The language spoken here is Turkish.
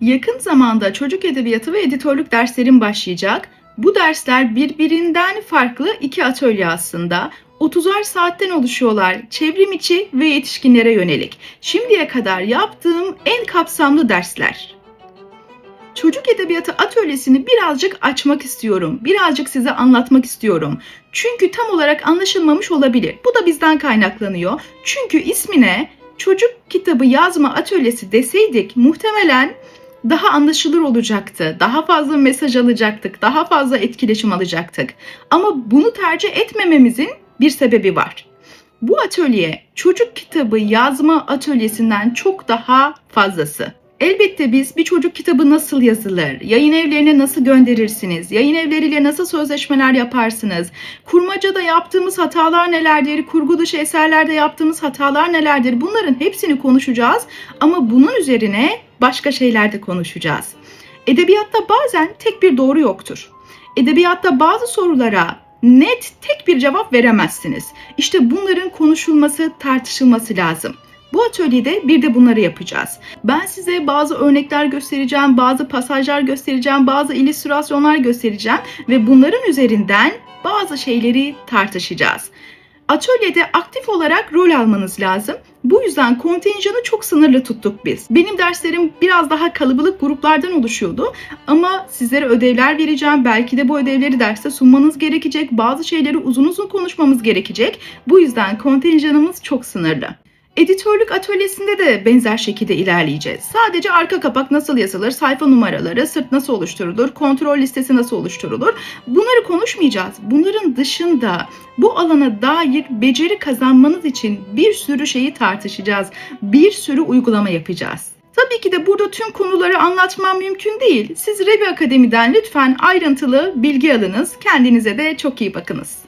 Yakın zamanda çocuk edebiyatı ve editörlük derslerim başlayacak. Bu dersler birbirinden farklı iki atölye aslında. 30'ar saatten oluşuyorlar. Çevrim içi ve yetişkinlere yönelik. Şimdiye kadar yaptığım en kapsamlı dersler. Çocuk edebiyatı atölyesini birazcık açmak istiyorum. Birazcık size anlatmak istiyorum. Çünkü tam olarak anlaşılmamış olabilir. Bu da bizden kaynaklanıyor. Çünkü ismine çocuk kitabı yazma atölyesi deseydik muhtemelen daha anlaşılır olacaktı. Daha fazla mesaj alacaktık. Daha fazla etkileşim alacaktık. Ama bunu tercih etmememizin bir sebebi var. Bu atölye çocuk kitabı yazma atölyesinden çok daha fazlası. Elbette biz bir çocuk kitabı nasıl yazılır, yayın evlerine nasıl gönderirsiniz, yayın evleriyle nasıl sözleşmeler yaparsınız, kurmacada yaptığımız hatalar nelerdir, kurgu dışı eserlerde yaptığımız hatalar nelerdir bunların hepsini konuşacağız ama bunun üzerine başka şeyler de konuşacağız. Edebiyatta bazen tek bir doğru yoktur. Edebiyatta bazı sorulara net tek bir cevap veremezsiniz. İşte bunların konuşulması, tartışılması lazım. Bu atölyede bir de bunları yapacağız. Ben size bazı örnekler göstereceğim, bazı pasajlar göstereceğim, bazı illüstrasyonlar göstereceğim ve bunların üzerinden bazı şeyleri tartışacağız. Atölyede aktif olarak rol almanız lazım. Bu yüzden kontenjanı çok sınırlı tuttuk biz. Benim derslerim biraz daha kalabalık gruplardan oluşuyordu ama sizlere ödevler vereceğim. Belki de bu ödevleri derste sunmanız gerekecek. Bazı şeyleri uzun uzun konuşmamız gerekecek. Bu yüzden kontenjanımız çok sınırlı. Editörlük atölyesinde de benzer şekilde ilerleyeceğiz. Sadece arka kapak nasıl yazılır, sayfa numaraları, sırt nasıl oluşturulur, kontrol listesi nasıl oluşturulur bunları konuşmayacağız. Bunların dışında bu alana dair beceri kazanmanız için bir sürü şeyi tartışacağız. Bir sürü uygulama yapacağız. Tabii ki de burada tüm konuları anlatmam mümkün değil. Siz Rebi Akademi'den lütfen ayrıntılı bilgi alınız. Kendinize de çok iyi bakınız.